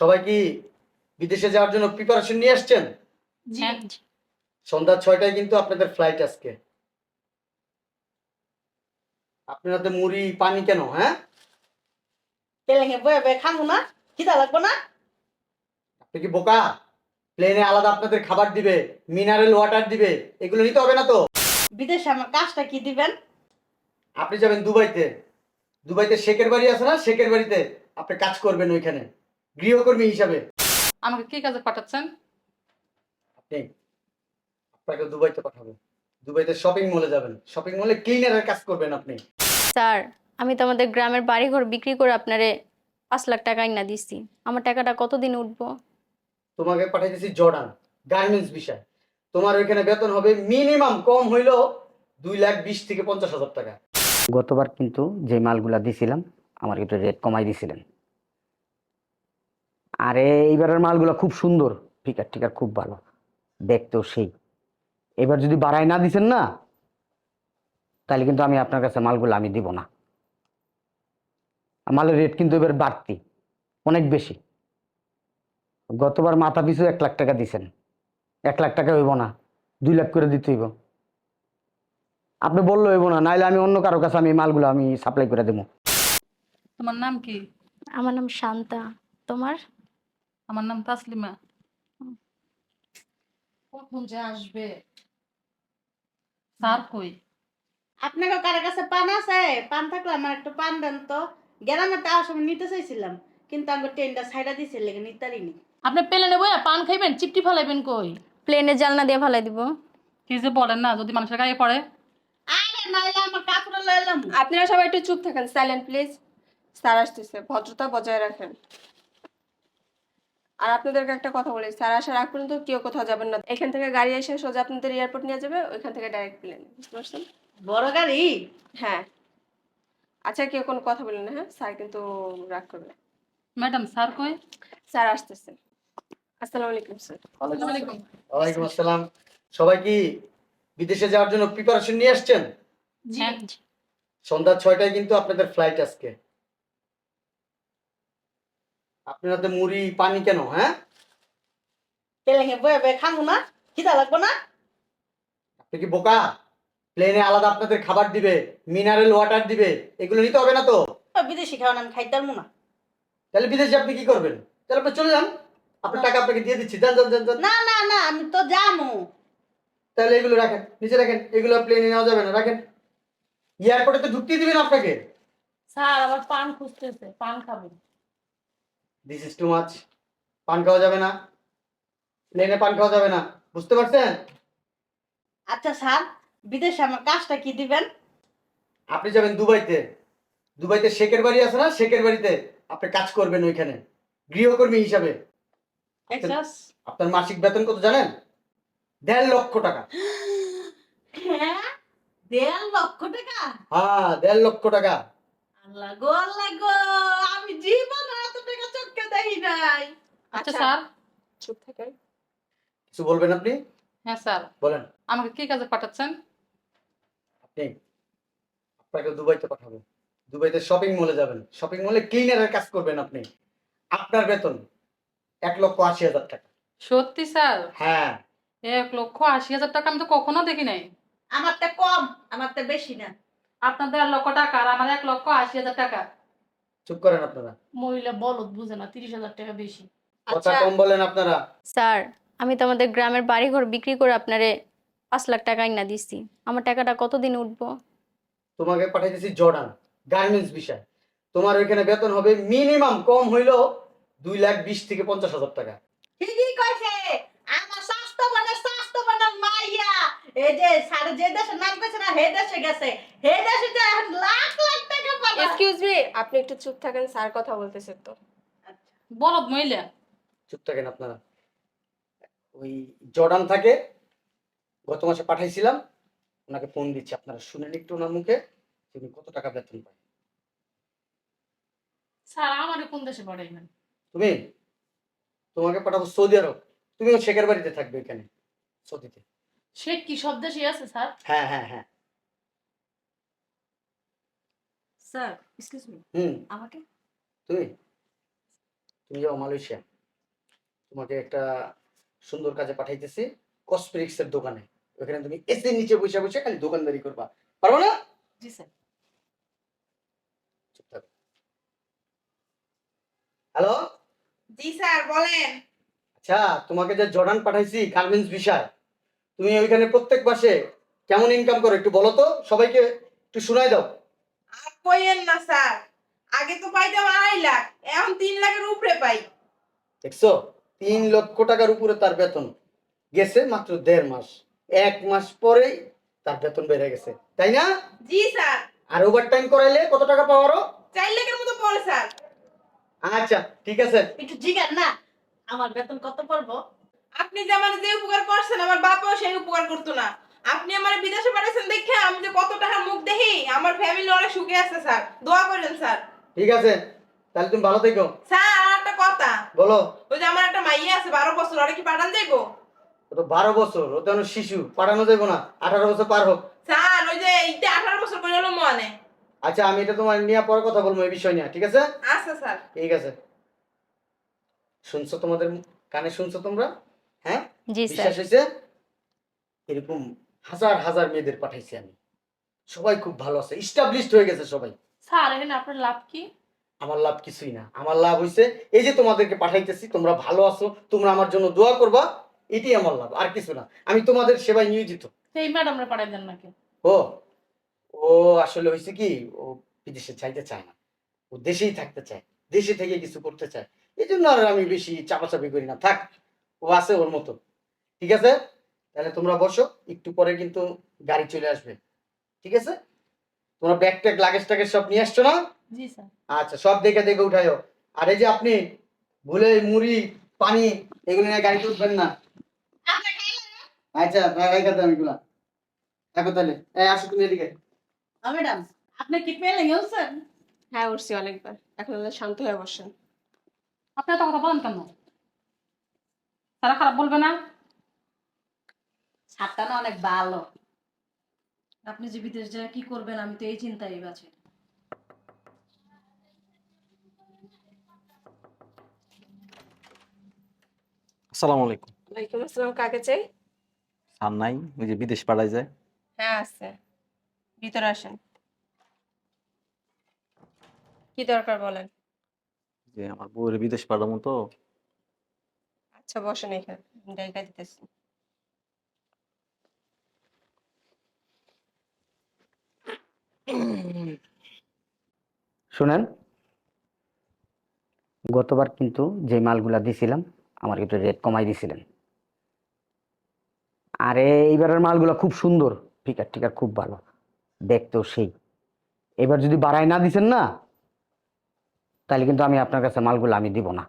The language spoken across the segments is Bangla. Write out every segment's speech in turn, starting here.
সবাই কি বিদেশে যাওয়ার জন্য প্রিপারেশন নিয়ে আসছেন? হ্যাঁ। সন্ধ্যা ছয়টায় কিন্তু আপনাদের ফ্লাইট আজকে। আপনার হাতে মুড়ি পানি কেন হ্যাঁ? তেলে বয়ে বয়ে খামু না? খিদা লাগবো না? আপনি কি বোকা? প্লেনে আলাদা আপনাদের খাবার দিবে মিনারেল ওয়াটার দিবে এগুলো নিতে হবে না তো? বিদেশে আমার কাজটা কি দিবেন? আপনি যাবেন দুবাইতে। দুবাইতে শেখের বাড়ি আছে না? শেখের বাড়িতে আপনি কাজ করবেন ওইখানে। গৃহকর্মী হিসাবে। আমাকে কি কাজে পাঠাচ্ছেন? আপনি আপনাকে দুবাইতে পাঠাবো। দুবাইতে শপিং মলে যাবেন। শপিং মলে ক্লিনারের কাজ করবেন আপনি। স্যার আমি তো আমাদের গ্রামের বাড়িঘর বিক্রি করে আপনারে পাঁচ লাখ টাকা না দিচ্ছি আমার টাকাটা কতদিন উঠবো? তোমাকে পাঠিয়ে পাঠাইতেছি জর্ডান গার্মেন্টস বিষয়। তোমার ওইখানে বেতন হবে মিনিমাম কম হইলেও দুই লাখ বিশ থেকে পঞ্চাশ হাজার টাকা। গতবার কিন্তু যে মালগুলা দিছিলাম আমার একটু রেট কমাই দিছিলেন। আরে এইবারের মালগুলা খুব সুন্দর। ফিকার টিকার খুব ভালো। দেখতেও সেই। এবার যদি বাড়াই না দিছেন না তাহলে কিন্তু আমি আপনার কাছে মালগুলো আমি দিব না। মালের রেট কিন্তু এবার বাড়তি অনেক বেশি। গতবার মাথা পিছু এক লাখ টাকা দিছেন। এক লাখ টাকা হইব না দুই লাখ করে দিতে হইব। আপনি বলল হইব না নাইলে আমি অন্য কারও কাছে আমি মালগুলো আমি সাপ্লাই করে দেবো। তোমার নাম কি? আমার নাম শান্তা। তোমার? আমার নাম তাসলিমা। কখন যে আসবে? স্যার কই? আপনাকে কারও কাছে পান আছে? পান থাকলে আমার একটু পান দেন তো। সময় নিতে চাইছিলাম কিন্তু আমি ট্রেনটা সাইডা দিছে লেগে নিতারিনি। আপনি পেলে নেব পান খাইবেন চিপটি ফেলাইবেন কই? প্লেনে জালনা দিয়ে ফালাই দিব। কি যে বলেন না যদি মানুষের গায়ে পড়ে। আরে নাইলে আমার কাপড় লইলাম আপনারা সবাই একটু চুপ থাকেন সাইলেন্ট প্লিজ স্যার আসতেছে ভদ্রতা বজায় রাখেন। আর আপনাদেরকে একটা কথা বলি স্যার আসার আগ পর্যন্ত কেউ কোথাও যাবেন না। এখান থেকে গাড়ি এসে সোজা আপনাদের এয়ারপোর্ট নিয়ে যাবে ওইখান থেকে ডাইরেক্ট প্লেন বুঝতে পারছেন? বড় গাড়ি? হ্যাঁ। আচ্ছা কেউ কোনো কথা বলেন না হ্যাঁ? স্যার কিন্তু রাগ করবে ম্যাডাম স্যার কই? স্যার আসতেছে আসসালামু আলাইকুম স্যার। ওয়ালাইকুম। ওয়ালাইকুম। আসসালাম। সবাই কি বিদেশে যাওয়ার জন্য প্রিপারেশন নিয়ে আসছেন? হ্যাঁ। সন্ধ্যা ছয়টায় কিন্তু আপনাদের ফ্লাইট আজকে। আপনার হাতে মুড়ি পানি কেন হ্যাঁ? তেলে বয়ে বয়ে খামু না? খিদা লাগবো না? আপনি কি বোকা? প্লেনে আলাদা আপনাদের খাবার দিবে মিনারেল ওয়াটার দিবে এগুলো নিতে হবে না তো? বিদেশি খাওয়ান আমি খাইতে পারব না। তাহলে বিদেশে আপনি কি করবেন? তাহলে আপনি চলে যান। আপনার টাকা আপনাকে দিয়ে দিচ্ছি। যান যান যান যান। না না না আমি তো যামু। তাহলে এগুলো রাখেন নিচে রাখেন। এগুলো প্লেনে নেওয়া যাবে না রাখেন। এয়ারপোর্টে তো ঢুকতেই দিবেন আপনাকে। স্যার আবার পান খুঁজতেছে পান খাবেন। দিস ইজ টু মাচ পান খাওয়া যাবে না। প্লেনে পান খাওয়া যাবে না। বুঝতে পারছেন? আচ্ছা স্যার বিদেশে আমার কাজটা কি দিবেন? আপনি যাবেন দুবাইতে। দুবাইতে শেখের বাড়ি আছে না? শেখের বাড়িতে আপনি কাজ করবেন ওইখানে। গৃহকর্মী হিসাবে। আপনার মাসিক বেতন কত জানেন? দেড় লক্ষ টাকা। হ্যাঁ? দেড় লক্ষ টাকা? হ্যাঁ দেড় লক্ষ টাকা। আল্লাহ গো আল্লাহ গো আমি জীবন দেখি নাই আচ্ছা স্যার। চুপ থাকেন কিছু বলবেন আপনি? হ্যাঁ স্যার। বলেন। আমাকে কি কাজে পাঠাচ্ছেন? আপনি আপনাকে দুবাইতে পাঠাবো। দুবাইতে শপিং মলে যাবেন। শপিং মলে ক্লিনারের কাজ করবেন আপনি। আপনার বেতন এক লক্ষ আশি হাজার টাকা। সত্যি স্যার? হ্যাঁ। এক লক্ষ আশি হাজার টাকা আমি তো কখনো দেখি নাই। আমারটা কম আমারটা বেশি না। আপনার দেড় লক্ষ টাকা আর আমার এক লক্ষ আশি হাজার টাকা। চুপ করেন আপনারা। মহিলা বলদ বুঝে না তিরিশ হাজার টাকা বেশি। কথা আচ্ছা। কম বলেন আপনারা। স্যার আমি তো আমাদের গ্রামের বাড়িঘর বিক্রি করে আপনারে পাঁচ লাখ টাকা না দিচ্ছি আমার টাকাটা কতদিন উঠবো? তোমাকে পাঠাইতেছি জর্ডান গার্মেন্টস বিষয়। তোমার ওইখানে বেতন হবে মিনিমাম কম হইলেও দুই লাখ বিশ থেকে পঞ্চাশ হাজার টাকা। ঠিকই কইছে। আমার স্বাস্থ্য মানে স্বাস্থ্য মানে মাইয়া। এই যে সারে যে দেশের নাম কইছে না হে দেশে গেছে। হে দেশে যে এখন লাখ লাখ টাকা এক্সকিউজ মি আপনি একটু চুপ থাকেন স্যার কথা বলতেছে তো। বলদ মহিলা। চুপ থাকেন আপনারা। ওই জর্ডান থাকে গত মাসে পাঠাইছিলাম ওনাকে ফোন দিচ্ছি আপনারা শুনেন একটু ওনার মুখে তিনি কত টাকা বেতন পায়। স্যার আমার কোন দেশে পাঠাইবেন? তুমি? তোমাকে পাঠাবো সৌদি আরব। তুমিও শেখের বাড়িতে থাকবে এখানে সৌদিতে। সে কি সব দেশে আছে স্যার? হ্যাঁ হ্যাঁ হ্যাঁ। স্যার এক্সকিউজ মি হুম। আমাকে? তুমি? তুমি যাও মালয়েশিয়া। তোমাকে একটা সুন্দর কাজে পাঠাইতেছি কসমেটিক্সের দোকানে। ওখানে তুমি এসে নিচে বসে বসে খালি দোকানদারি করবা। পারব না? জি স্যার। হ্যালো জি স্যার বলেন। আচ্ছা তোমাকে যে জর্ডান পাঠাইছি গার্মেন্টস বিষয় তুমি ওইখানে প্রত্যেক মাসে কেমন ইনকাম করো একটু বলো তো? সবাইকে একটু শোনাই দাও। কইেন না স্যার। আগে তো পাইতাম আড়াই লাখ এখন তিন লাখের উপরে পাই। দেখছ? তিন লক্ষ টাকার উপরে তার বেতন গেছে মাত্র দেড় মাস। এক মাস পরেই তার বেতন বেড়ে গেছে। তাই না? জি স্যার। আর ওভার টাইম করাইলে কত টাকা পাওয়ারও? চার লাখের মতো পড়ে স্যার। আচ্ছা ঠিক আছে। একটু জিগার না আমার বেতন কত পড়ব? আপনি যে আমার যে উপকার করছেন আমার বাবাও সেই উপকার করতো না। আপনি আমার বিদেশে পাঠাইছেন দেখে আমি যে কত টাকার মুখ দেখি আমার ফ্যামিলি অনেক সুখে আছে স্যার। দোয়া করেন স্যার। ঠিক আছে তাহলে তুমি ভালো থেকো। স্যার আর একটা কথা। বলো। ওই যে আমার একটা মাইয়া আছে বারো বছর ওরা কি পাঠান যাইবো? ও তো বারো বছর ও তো শিশু পাঠানো যাব না। আঠারো বছর পার হোক। স্যার ওই যে এইটা আঠারো বছর করে হলো মনে। আচ্ছা আমি এটা তোমার নিয়ে পরে কথা বলব এই বিষয় নিয়ে ঠিক আছে? আচ্ছা স্যার। ঠিক আছে। শুনছো তোমাদের কানে শুনছো তোমরা? হ্যাঁ? জি স্যার। বিশ্বাস হয়েছে? এরকম হাজার হাজার মেয়েদের পাঠাইছি আমি। সবাই খুব ভালো আছে ইস্টাবলিশড হয়ে গেছে সবাই। স্যার এখানে আপনার লাভ কি? আমার লাভ কিছুই না। আমার লাভ হইছে এই যে তোমাদেরকে পাঠাইতেছি তোমরা ভালো আছো তোমরা আমার জন্য দোয়া করবা এটাই আমার লাভ আর কিছু না। আমি তোমাদের সেবায় নিয়োজিত। সেই ম্যাডামরা পাঠাই দেন নাকি? ও ও আসলে হয়েছে কি ও বিদেশে চাইতে চায় না। ও দেশেই থাকতে চায় দেশে থেকে কিছু করতে চায়। এই জন্য আর আমি বেশি চাপাচাপি করি না। থাক ও আছে ওর মতো। ঠিক আছে? তাহলে তোমরা বসো একটু পরে কিন্তু গাড়ি চলে আসবে। ঠিক আছে? তোমরা ব্যাগ ট্যাগ লাগেজ টাগেজ সব নিয়ে আসছো না? জি স্যার। আচ্ছা সব দেখে দেখে উঠাইও। আর এই যে আপনি ভুলে মুড়ি পানি এগুলো নিয়ে গাড়িতে উঠবেন না। আপনি আচ্ছা রাখাতে আমি গুলা দেখো তাহলে। এই আসো তুমি এদিকে। ম্যাডাম আপনি কি পেলে গেছেন হ্যাঁ উঠছি অনেকবার। এখন শান্ত হয়ে বসেন। আপনি এত কথা বলেন কেন? তারা খারাপ বলবে না? ছাদটা না অনেক ভালো। আপনি যে বিদেশ যায় কি করবেন আমি তো এই চিন্তায় আছি আসসালামু আলাইকুম। ওয়ালাইকুম আসসালাম কাকে চাই? স্যার নাই ওই যে বিদেশ পাড়ায় যায়। হ্যাঁ আছে। ভিতরে আসেন। কি দরকার বলেন? যে আমার বউয়ের বিদেশ পাঠাবো তো আচ্ছা বসেন এখানে জায়গা দিতেছি। শুনেন, গতবার কিন্তু যে মালগুলা দিছিলাম, আমার একটু রেট কমাই দিছিলেন। আরে, এইবারের মালগুলা খুব সুন্দর ফিকার টিকার খুব ভালো, দেখতেও সেই। এবার যদি বাড়াই না দিছেন না, তাহলে কিন্তু আমি আপনার কাছে মালগুলো আমি দিব না।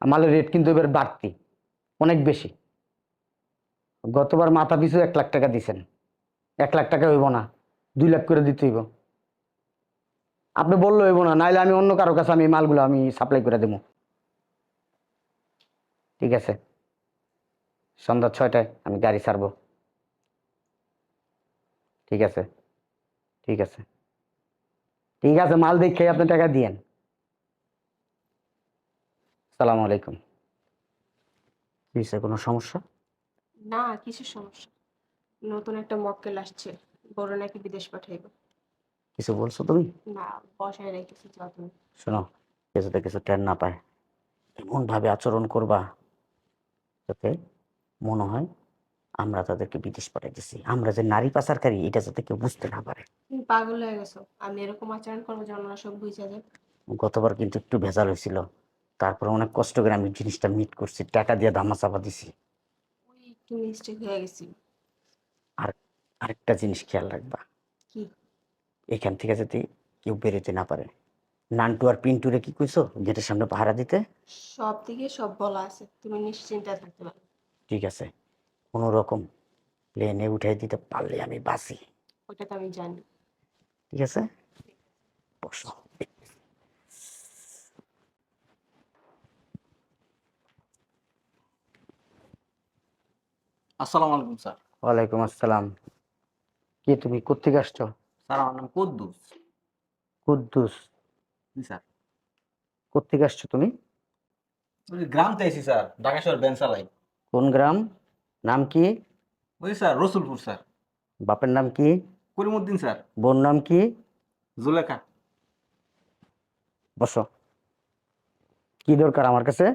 মালের রেট কিন্তু এবার বাড়তি, অনেক বেশি। গতবার মাথা পিছু এক লাখ টাকা দিছেন। এক লাখ টাকা হইব না দুই লাখ করে দিতে হইব। আপনি বললে হইব না নাইলে আমি অন্য কারও কাছে আমি মালগুলো আমি সাপ্লাই করে দেবো। ঠিক আছে। সন্ধ্যা ছয়টায় আমি গাড়ি ছাড়বো। ঠিক আছে। ঠিক আছে। ঠিক আছে মাল দেখে আপনি টাকা দিয়েন। সালাম আলাইকুম। কোনো সমস্যা? না কিছু সমস্যা? নতুন একটা মক্কেল আসছে। বড় নাকি বিদেশ পাঠাইব। কিছু বলছো তুমি? না বসায় রেখেছি যাও তুমি। শোনো কেউ যাতে কিছু টের না পায়। এমন ভাবে আচরণ করবা যাতে মনে হয় আমরা তাদেরকে বিদেশ পাঠাইতেছি। আমরা যে নারী পাচারকারী এটা যাতে কেউ বুঝতে না পারে। তুমি পাগল হয়ে গেছো। আমি এরকম আচরণ করব যেন ওরা সব বুঝে যায়। গতবার কিন্তু একটু ভেজাল হয়েছিল। তারপরে অনেক কষ্ট করে আমি জিনিসটা মিট করছি টাকা দিয়ে দামা চাপা দিছি। ওই একটু মিস্টেক হয়ে গেছি। আরেকটা জিনিস খেয়াল রাখবা। কি? এখান থেকে যাতে কেউ বেরোতে না পারে। নান্টু আর পিন্টুরে কি কইছো? গেটের সামনে পাহারা দিতে? সব দিকে সব বলা আছে। তুমি নিশ্চিন্তে থাকতে পারো। ঠিক আছে। কোনো রকম প্লেনে উঠাই দিতে পারলে আমি বাঁচি। ওটা তো আমি জানি। ঠিক আছে? বসো। আসসালামু আলাইকুম স্যার। ওয়ালাইকুম আসসালাম। কি তুমি? কোথেকে আসছো? স্যার আমার নাম কুদ্দুস। কুদ্দুস। জি স্যার। কোথেকে আসছো তুমি? গ্রাম চাইছি স্যার ঢাকা শহর ব্যান চালাই কোন গ্রাম? নাম কি? ওই স্যার রসুলপুর স্যার। বাপের নাম কি? করিমুদ্দিন স্যার। বোন নাম কি? জুলেখা। বসো। কি দরকার আমার কাছে?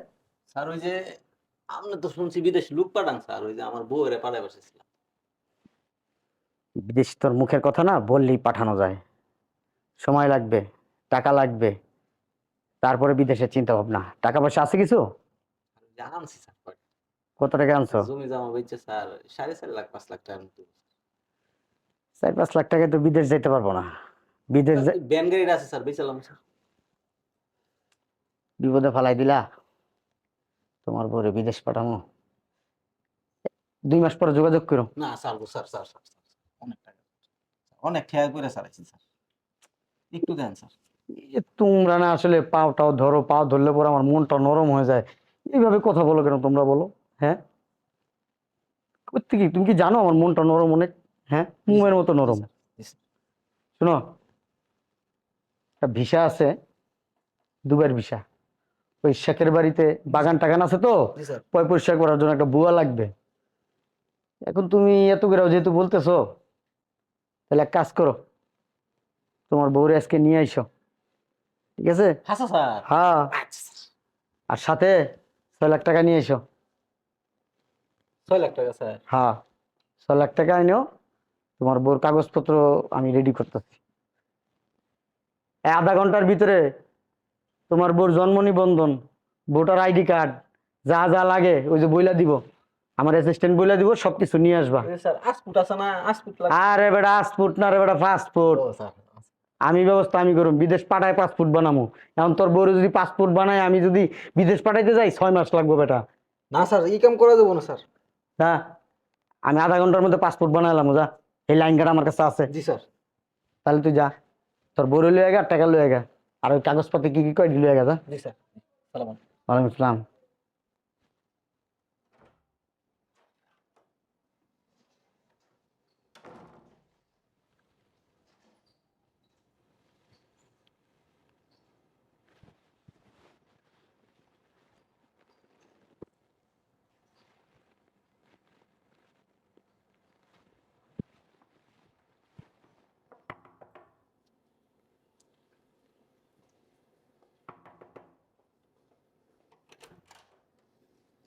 স্যার ওই যে আপনি তো শুনছি বিদেশ লুক পাঠান স্যার। ওই যে আমার বউরে পাঠায় বসেছিলাম বিদেশ তোর মুখের কথা না বললেই পাঠানো যায়। সময় লাগবে টাকা লাগবে। তারপরে বিদেশের চিন্তা ভাবনা টাকা পয়সা আছে কিছু? আনছি স্যার কত টাকা আনছো? জমি জমা বেচছে স্যার সাড়ে চার লাখ পাঁচ লাখ টাকার মতো। চার পাঁচ লাখ টাকায় তো বিদেশ যেতে পারব না। বিদেশ যা- ব্যান গাড়িটা আছে স্যার বেচালাম স্যার। বিপদে ফালাই দিলা। তোমার বউরে বিদেশ পাঠামো। দুই মাস পরে যোগাযোগ করো। না sir sir sir sir, sir, অনেক টাকা অনেক খেয়া করে চালাইছি স্যার। একটু দেন স্যার। তোমরা না আসলে পাওটাও ধরো পাও ধরলে পরে আমার মনটা নরম হয়ে যায়। এইভাবে কথা বলো কেন তোমরা বলো? হ্যাঁ? কি তুমি কি জানো আমার মনটা নরম অনেক? হ্যাঁ? মোমের মতো নরম। শোনো। একটা ভিসা আছে দুবার ভিসা। ওই শেখের বাড়িতে বাগান টাগান আছে তো? পয় পরিষ্কার করার জন্য একটা বুয়া লাগবে। এখন তুমি এত করে যেহেতু বলতেছো তাহলে এক কাজ করো তোমার বউরে আজকে নিয়ে আইসো ঠিক আছে? হ্যাঁ। আর সাথে ছয় লাখ টাকা নিয়ে এসো ছয় লাখ টাকা স্যার। হ্যাঁ ছয় লাখ টাকা আইনো তোমার বউর কাগজপত্র আমি রেডি করতেছি। এই আধা ঘণ্টার ভিতরে তোমার বউর জন্ম নিবন্ধন ভোটার আইডি কার্ড যা যা লাগে ওই যে বইলা দিব। আমার অ্যাসিস্ট্যান্ট বইলা দিব সব কিছু নিয়ে আসবা। আসপুট আসপুট আরে বেটা পাসপোর্ট না রে বেটা পাসপোর্ট আমি ব্যবস্থা আমি করুম বিদেশ পাঠায় পাসপোর্ট বানামু। এখন তোর বউরে যদি পাসপোর্ট বানায় আমি যদি বিদেশ পাঠাইতে যাই ছয় মাস লাগবে বেটা। না স্যার এই কাম করা যাব না স্যার। হ্যাঁ আমি আধা ঘণ্টার মধ্যে পাসপোর্ট বানালাম যা। এই লাইন কার্ড আমার কাছে আছে। জি স্যার। তাহলে তুই যা তোর বড় লয়ে গা টাকা লয়ে গা। আর ওই কাগজপত্র কি কি কয় লয়ে গা যা। জি স্যার। সালাম ওয়ালাইকুম আসসালাম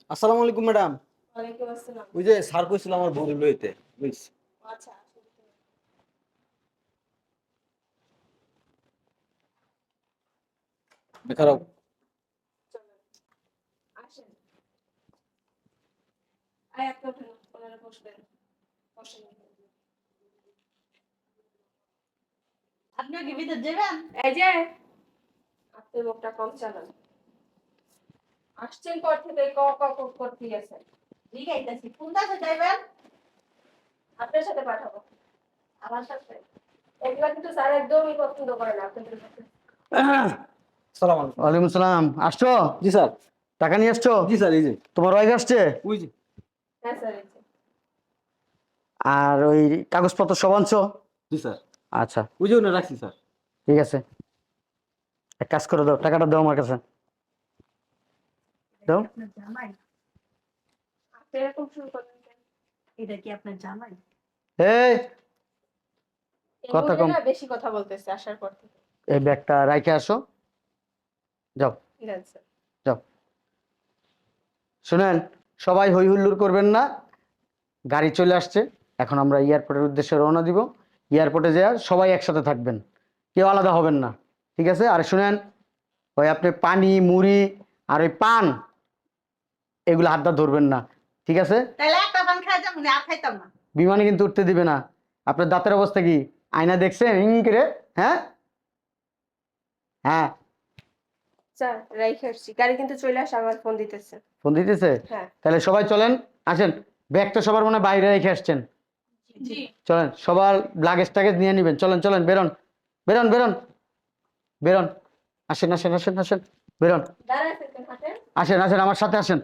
আসসালামু আলাইকুম ম্যাডাম। ওই যে স্যার কইছিল আমার বউরে লইতে বুঝছি? আচ্ছা বেকারাও আপনি কি বিদেশ যাবেন এই যে আপনি মুখটা কম চালান। আসছেন পর থেকে ক ক ক করতে গেছে ঠিক আছে কোন দেশে যাবেন আপনার সাথে পাঠাবো। আমার সাথে। এগুলা কিন্তু স্যার একদমই পছন্দ করে না আপনাদের সাথে। সালাম আলাইকুম। ওয়ালাইকুম আসসালাম আসছো? জি স্যার। টাকা নিয়ে আসছো? জি স্যার এই যে। তোমার ওয়াইফ আসছে? ওই যে। হ্যাঁ স্যার এই যে। আর ওই কাগজপত্র সব আনছো? জি স্যার। আচ্ছা। ওই যে রাখছি স্যার। ঠিক আছে। এক কাজ করে দাও টাকাটা দাও আমার কাছে। দাও? এটা কি আপনার জামাই? এই এই কথা কম। বেশি কথা বলতেছে আসার পর থেকে। এই ব্যাগটা রাইখে আসো। যাও। যাও। শুনেন সবাই হই হুল্লুর করবেন না। গাড়ি চলে আসছে। এখন আমরা এয়ারপোর্টের উদ্দেশ্যে রওনা দিব। এয়ারপোর্টে যাওয়ার সবাই একসাথে থাকবেন। কেউ আলাদা হবেন না। ঠিক আছে? আর শুনেন ওই আপনি পানি মুড়ি আর ওই পান এগুলো হাতটা ধরবেন না ঠিক আছে? তাহলে একটা পান খাই যাব আর খাইতাম না। বিমানে কিন্তু উঠতে দিবে না। আপনার দাঁতের অবস্থা কি? আয়না দেখছেন? হিং করে হ্যাঁ? হ্যাঁ। স্যার রাইখে গাড়ি কিন্তু চলে আসে আমার ফোন দিতেছে। ফোন দিতেছে? হ্যাঁ। তাহলে সবাই চলেন আসেন। ব্যাগ তো সবার মনে হয় বাইরে রেখে আসছেন। চলেন সবার লাগেজ টাগেজ নিয়ে নেবেন। চলেন চলেন বেরোন। বেরোন বেরোন। বেরোন। আসেন আসেন আসেন আসেন। বেরোন। দাঁড়ায় আসেন আসেন আমার সাথে আসেন।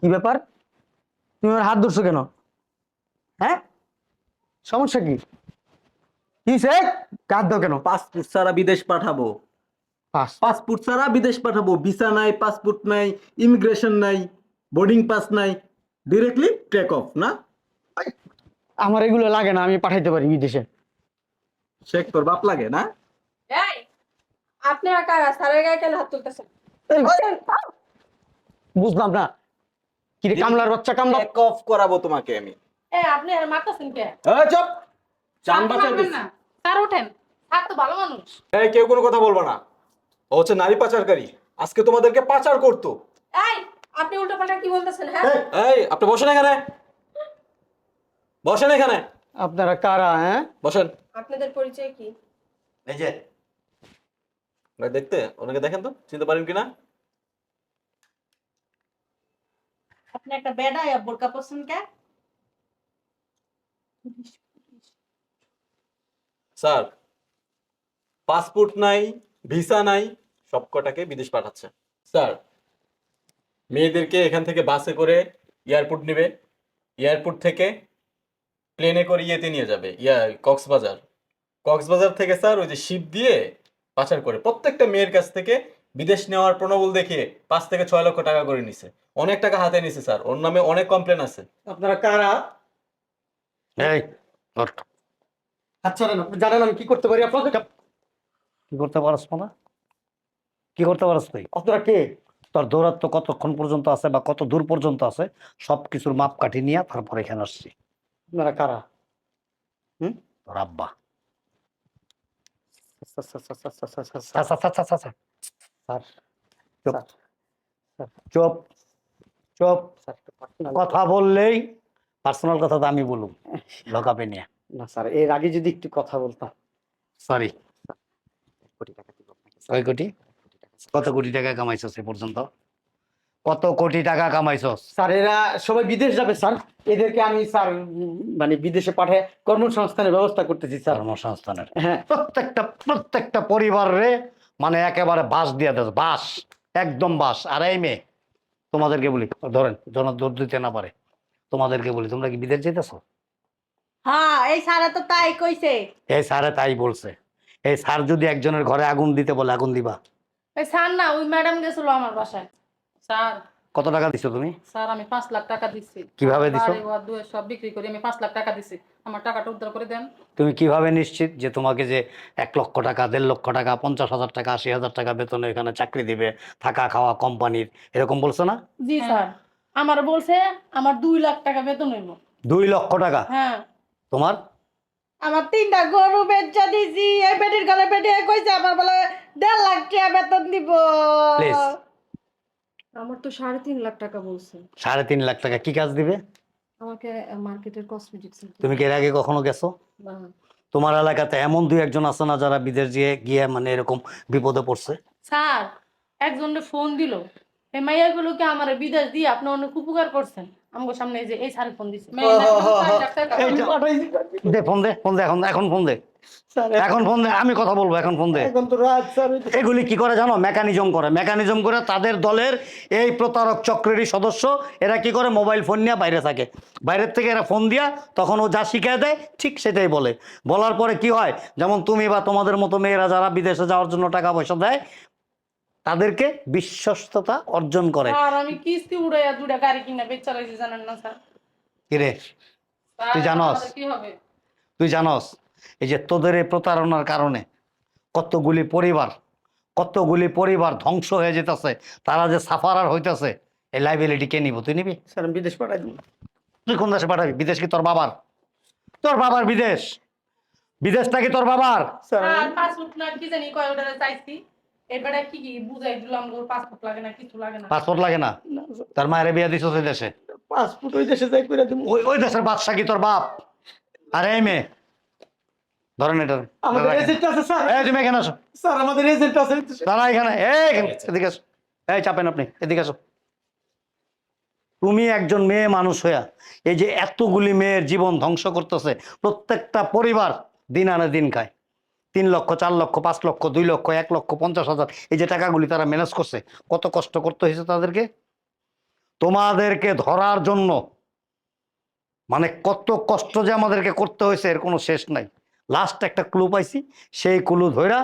কি ব্যাপার? তুমি আমার হাত ধরছো কেন? হ্যাঁ? সমস্যা কি? কি সে? কাঁদ দাও কেন? পাসপোর্ট ছাড়া বিদেশ পাঠাবো। পাস পাসপোর্ট ছাড়া বিদেশ পাঠাবো। ভিসা নাই পাসপোর্ট নাই ইমিগ্রেশন নাই বোর্ডিং পাস নাই ডিরেক্টলি টেক অফ না? আমার এগুলো লাগে না আমি পাঠাইতে পারি বিদেশে। শেখ তোর বাপ লাগে না? এই আপনারা কারা স্যারের গায়ে কেন হাত তুলতেছেন? বুঝলাম না। কি রে কামলার বাচ্চা কামলা। টেক অফ করাবো তোমাকে আমি। এ আপনি আর মারতেছেন কে? এই চুপ! চান স্যার, বাঁচার মারবেন না। স্যার ওঠেন। স্যার তো ভালো মানুষ। এই কেউ কোনো কথা বলব না। ও হচ্ছে নারী পাচারকারী। আজকে তোমাদেরকে পাচার করতো। এই আপনি উল্টো পাল্টা কি বলতেছেন হ্যাঁ? এই আপনি বসেন এখানে। বসেন এখানে। আপনারা কারা হ্যাঁ? বসেন। আপনাদের পরিচয় কি? এই যে। ওনাকে দেখতে ওনাকে দেখেন তো? চিনতে পারেন কিনা? আপনি একটা বেডা ইয়া বোরকা পছন্দ কে? স্যার পাসপোর্ট নাই ভিসা নাই, সব কটাকে বিদেশ পাঠাচ্ছে। স্যার, মেয়েদেরকে এখান থেকে বাসে করে এয়ারপোর্ট নেবে। এয়ারপোর্ট থেকে প্লেনে করে ইয়েতে নিয়ে যাবে, ইয়া, কক্সবাজার। কক্সবাজার থেকে স্যার, ওই যে শিপ দিয়ে পাচার করে। প্রত্যেকটা মেয়ের কাছ থেকে বিদেশ নেওয়ার প্রণবল দেখিয়ে পাঁচ থেকে ছয় লক্ষ টাকা করে নিছে। অনেক টাকা হাতে নিছে স্যার ওর নামে অনেক কমপ্লেন আছে আপনারা কারা এই। আচ্ছা আপনি জানেন আমি কি করতে পারি আপনাদের কি করতে পারস না কি করতে পারস তুই আপনারা কে তোর দৌরাত্ম কতক্ষণ পর্যন্ত আছে বা কত দূর পর্যন্ত আছে সব কিছুর মাপ কাটি নিয়ে তারপর এখানে আসছি আপনারা কারা হুম তোর আব্বা স্যার, চুপ চুপ কথা বললেই পার্সোনাল কথা তো আমি বলুম। লকাপে নিয়ে। না স্যার এর আগে যদি একটু কথা বলতাম। সরি। কয় কোটি? কত কোটি টাকা কামাইছস এ পর্যন্ত? কত কোটি টাকা কামাইছস? স্যার এরা সবাই বিদেশ যাবে স্যার। এদেরকে আমি স্যার মানে বিদেশে পাঠিয়ে কর্মসংস্থানের ব্যবস্থা করতেছি স্যার। কর্মসংস্থানের? হ্যাঁ। প্রত্যেকটা প্রত্যেকটা পরিবারে মানে একেবারে বাস দিয়ে দেয় বাস একদম বাস আর এই মেয়ে। তোমাদেরকে বলি ধরেন জন দৌড় দিতে না পারে তোমাদেরকে বলি তোমরা কি বিদেশ যেতেছো হ্যাঁ এই সারা তো তাই কইছে। এই সারা তাই বলছে। এই স্যার যদি একজনের ঘরে আগুন দিতে বলে আগুন দিবা। এই স্যার না ওই ম্যাডাম গেছিল আমার বাসায়। স্যার। কত টাকা দিছো তুমি? স্যার আমি পাঁচ লাখ টাকা দিচ্ছি কীভাবে দিছো? দুয়ে সব বিক্রি করে আমি পাঁচ লাখ টাকা দিচ্ছি আমার টাকাটা উদ্ধার করে দেন। তুমি কীভাবে নিশ্চিত যে তোমাকে যে এক লক্ষ টাকা দেড় লক্ষ টাকা পঞ্চাশ হাজার টাকা আশি হাজার টাকা বেতনে এখানে চাকরি দিবে থাকা খাওয়া কোম্পানির এরকম বলছো না? জি স্যার। আমার বলছে আমার দুই লাখ টাকা বেতন হইব। দুই লক্ষ টাকা? হ্যাঁ। তোমার? আমার তিনটা গরু বেচা দিছি এই বেটির গলে বেটে কইছে আমার বলে দেড় লাখ টাকা বেতন দিব। Please. আমার তো সাড়ে তিন লাখ টাকা বলছে সাড়ে তিন লাখ টাকা কি কাজ দিবে আমাকে মার্কেটের কসমেটিক্স তুমি কি এর আগে কখনো গেছো তোমার এলাকাতে এমন দুই একজন আছে না যারা বিদেশ গিয়ে গিয়ে মানে এরকম বিপদে পড়ছে স্যার একজনের ফোন দিল এই মাইয়াগুলোকে আমার বিদেশ দিয়ে আপনি অনেক উপকার করছেন আমাকে সামনে এই যে এই স্যার ফোন দিছে দে ফোন দে ফোন দে এখন এখন ফোন দে এখন ফোন দে আমি কথা বলব এখন ফোন দে। এখন তো রাত স্যার এগুলি কি করে জানো? মেকানিজম করে। মেকানিজম করে তাদের দলের এই প্রতারক চক্রেরই সদস্য। এরা কি করে? মোবাইল ফোন নিয়ে বাইরে থাকে। বাইরের থেকে এরা ফোন দিয়া তখন ও যা শিখিয়ে দেয় ঠিক সেটাই বলে। বলার পরে কি হয়? যেমন তুমি বা তোমাদের মতো মেয়েরা যারা বিদেশে যাওয়ার জন্য টাকা পয়সা দেয় তাদেরকে বিশ্বস্ততা অর্জন করে। আর আমি কিস্তি উড়াইয়া দুটা গাড়ি কিনা বেচা রয়েছি জানেন না স্যার? কিরে? স্যার, তুই জানোস? কি হবে? তুই জানস? এই যে তোদের এই প্রতারণার কারণে কতগুলি পরিবার কতগুলি পরিবার ধ্বংস হয়ে যেতেছে তারা যে সাফারার হইতেছে এই লাইবিলিটি কে নিব? তুই নিবি? স্যার আমি বিদেশ পাঠাই দিব। তুই কোন দেশে পাঠাবি? বিদেশ কি তোর বাবার? তোর বাবার বিদেশ। বিদেশটা কি তোর বাবার? পাসপোর্ট না কি জানি কয় ওটারে চাইছি। এবারে কি কি বুঝাই দিলাম ওর পাসপোর্ট লাগে না কিছু লাগে না। পাসপোর্ট লাগে না? না, স্যার, তার মায়ের বিয়া দিছ ওই দেশে? পাসপোর্ট ওই দেশে যাই করে ওই ওই দেশের বাদশা কি তোর বাপ? আরে এই মেয়ে? ধরেন এটা আমাদের এজেন্ট আছে স্যার। এই তুমি এখানে আসো। স্যার আমাদের এজেন্ট আছে। দাঁড়া এখানে। এই এখানে, এদিকে আসো। এই চাপেন আপনি। এদিকে আসো। তুমি একজন মেয়ে মানুষ হইয়া এই যে এতগুলি মেয়ের জীবন ধ্বংস করতেছে প্রত্যেকটা পরিবার দিন আনে দিন খায়। তিন লক্ষ চার লক্ষ পাঁচ লক্ষ দুই লক্ষ এক লক্ষ পঞ্চাশ হাজার এই যে টাকাগুলি তারা ম্যানেজ করছে কত কষ্ট করতে হয়েছে তাদেরকে? তোমাদেরকে ধরার জন্য মানে কত কষ্ট যে আমাদেরকে করতে হয়েছে এর কোনো শেষ নাই। লাস্ট একটা ক্লু পাইছি সেই ক্লু ধইরা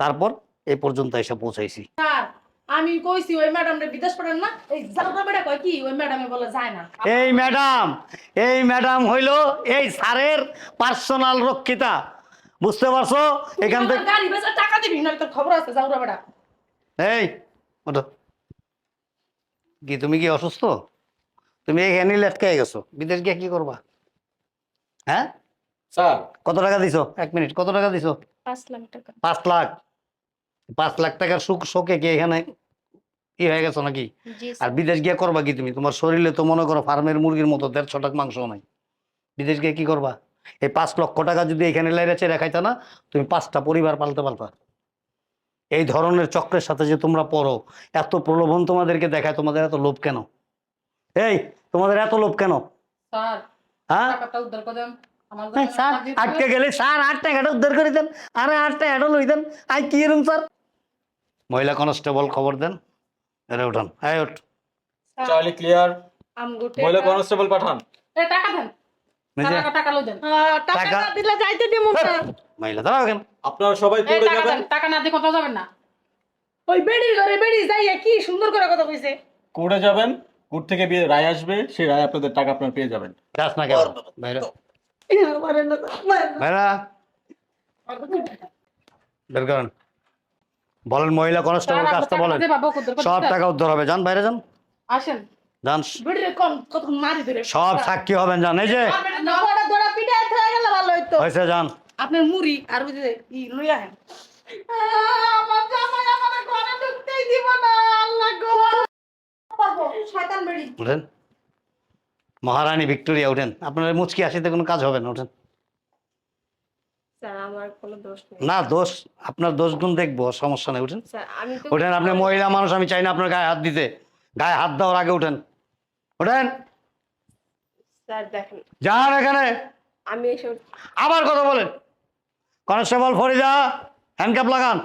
তারপর এই পর্যন্ত এসে পৌঁছাইছি। স্যার আমি কইছি ওই ম্যাডামরে বিদেশ পাঠান না এই জালকা বেটা কয় কি? ওই ম্যাডামে বলে যায় না। এই ম্যাডাম এই ম্যাডাম হইল এই স্যারের পার্সোনাল রক্ষিতা। বুঝতে পারছ? এখান থেকে গাড়ি বেচা টাকা দিবি না তোর খবর আছে জাউরা বেটা। এই ওঠো। কি তুমি কি অসুস্থ? তুমি এখানে লেটকে গেছো। বিদেশ গিয়ে কি করবা? হ্যাঁ? স্যার। কত টাকা দিছো? এক মিনিট কত টাকা দিছো? পাঁচ লাখ টাকা। পাঁচ লাখ? পাঁচ লাখ টাকার সুখ শোকে কি এখানে ই হয়ে গেছো নাকি? আর বিদেশ গিয়ে করবা কি তুমি? তোমার শরীরে তো মনে করো ফার্মের মুরগির মতো দেড়শো টাকা মাংস নাই। বিদেশ গিয়ে কি করবা? এই পাঁচ লক্ষ টাকা যদি এখানে লাইরে চেয়ে খাইতা না তুমি পাঁচটা পরিবার পালতে পারতা। এই ধরনের চক্রের সাথে যে তোমরা পড়ো এত প্রলোভন তোমাদেরকে দেখায় তোমাদের এত লোভ কেন? এই তোমাদের এত লোভ কেন? স্যার হ্যাঁ? হ্যাঁ, স্যার আটকে গেলে স্যার আট টাকাটা উদ্ধার করে দেন। আরে আট টাকাটা লই দেন। আই কি এরম স্যার? মহিলা কনস্টেবল খবর দেন। এরে উঠান। হ্যাঁ উঠ। চার্লি ক্লিয়ার মহিলা কনস্টেবল পাঠান। এ টাকা দেন। নিজে টাকা টাকা লই দেন। আহ, টাকা টাকা- না দিলে যাইতে দিব না মহিলা দাঁড়াও কেন আপনারা সবাই এই কোর্টে টাকা যাবেন? দেন টাকা না দিয়ে কোথাও যাবেন না। ওই বেড়ির ঘরে বেড়ি যাইয়া কি সুন্দর করে কথা কইছে। কোর্টে যাবেন কোর্ট থেকে বিয়ে রায় আসবে সেই রায় আপনাদের টাকা আপনারা পেয়ে যাবেন। যাস না কেন? বাইরে বলেন মহিলা কনস্টেবল কাজটা বলেন। সব। টাকা উদ্ধার হবে। যান বাইরে যান। আসেন। যান। সব সাক্ষী হবেন যান। এই যে। হয়ে হয়েছে যান। আপনার মুড়ি আর ওই যে ই লই আহেন। আমার জামাই আমার ঘরে ঢুকতেই দিব না আল্লাহ গো। শয়তান বেড়ি। উঠেন মহারানী ভিক্টোরিয়া উঠেন। আপনার মুচকি আসিতে কোনো কাজ হবে না উঠেন। না দোষ আপনার দোষ গুণ দেখব সমস্যা নেই উঠেন। ওঠেন আপনি মহিলা মানুষ আমি চাই না আপনার গায়ে হাত দিতে। গায়ে হাত দেওয়ার আগে উঠেন। দেখেন। যান এখানে। আমি আবার কথা বলেন। কনস্টেবল ফরিদা হ্যান্ডকাপ লাগান।